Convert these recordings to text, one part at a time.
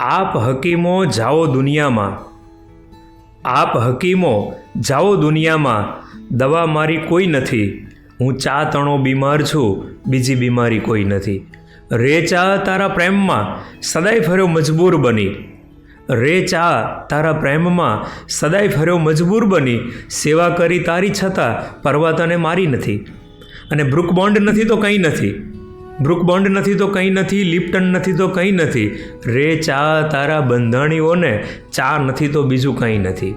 આપ હકીમો જાઓ દુનિયામાં. આપ હકીમો જાઓ દુનિયામાં. દવા મારી કોઈ નથી. હું ચા તણો બીમાર છું, બીજી બીમારી કોઈ નથી. રે ચા તારા પ્રેમમાં સદાય ફર્યો મજબૂર બની. રે ચા તારા પ્રેમમાં સદાય ફર્યો મજબૂર બની. સેવા કરી તારી છતાં પરવા તને મારી નથી. અને બ્રુકબોન્ડ નથી તો કંઈ નથી. બ્રુકબોન્ડ નથી તો કંઈ નથી, લિપ્ટન નથી તો કંઈ નથી. રે ચા તારા બંધાણીઓને, ચા નથી તો બીજું કંઈ નથી.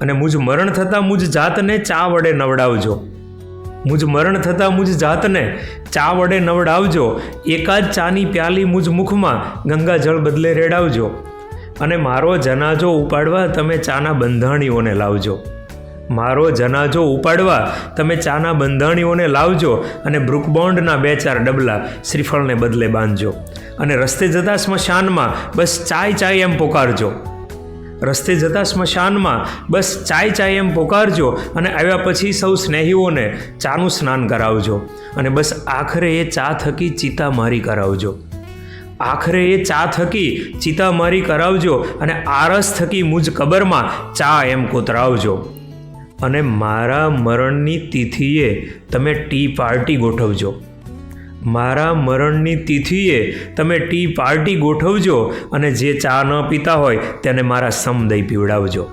અને મુજ મરણ થતાં મુજ જાતને ચા વડે નવડાવજો. મુજ મરણ થતાં મુજ જાતને ચા વડે નવડાવજો. એકાદ ચાની પ્યાલી મુજ મુખમાં ગંગાજળ બદલે રેડાવજો. અને મારો જનાજો ઉપાડવા તમે ચાના બંધાણીઓને લાવજો. મારો જનાજો ઉપાડવા તમે ચાના બંધાણીઓને લાવજો અને બ્રુકબોન્ડના બે ચાર ડબલા શ્રીફળને બદલે બાંધજો. અને રસ્તે જતા સ્મશાનમાં બસ ચાય ચાય એમ પોકારજો. રસ્તે જતા સ્મશાનમાં બસ ચાય ચાય એમ પોકારજો અને આવ્યા પછી સૌ સ્નેહીઓને ચાનું સ્નાન કરાવજો. અને બસ આખરે એ ચા થકી ચિતા મારી કરાવજો. આખરે એ ચા થકી ચિતા મારી કરાવજો અને આરસ થકી મુજ કબરમાં ચા એમ કોતરાવજો. અને મારા મરણની તિથિએ તમે ટી પાર્ટી ગોઠવજો. મારા મરણની તિથિએ તમે ટી પાર્ટી ગોઠવજો અને જે ચા ન પીતા હોય તેને મારા સમદય પીવડાવજો.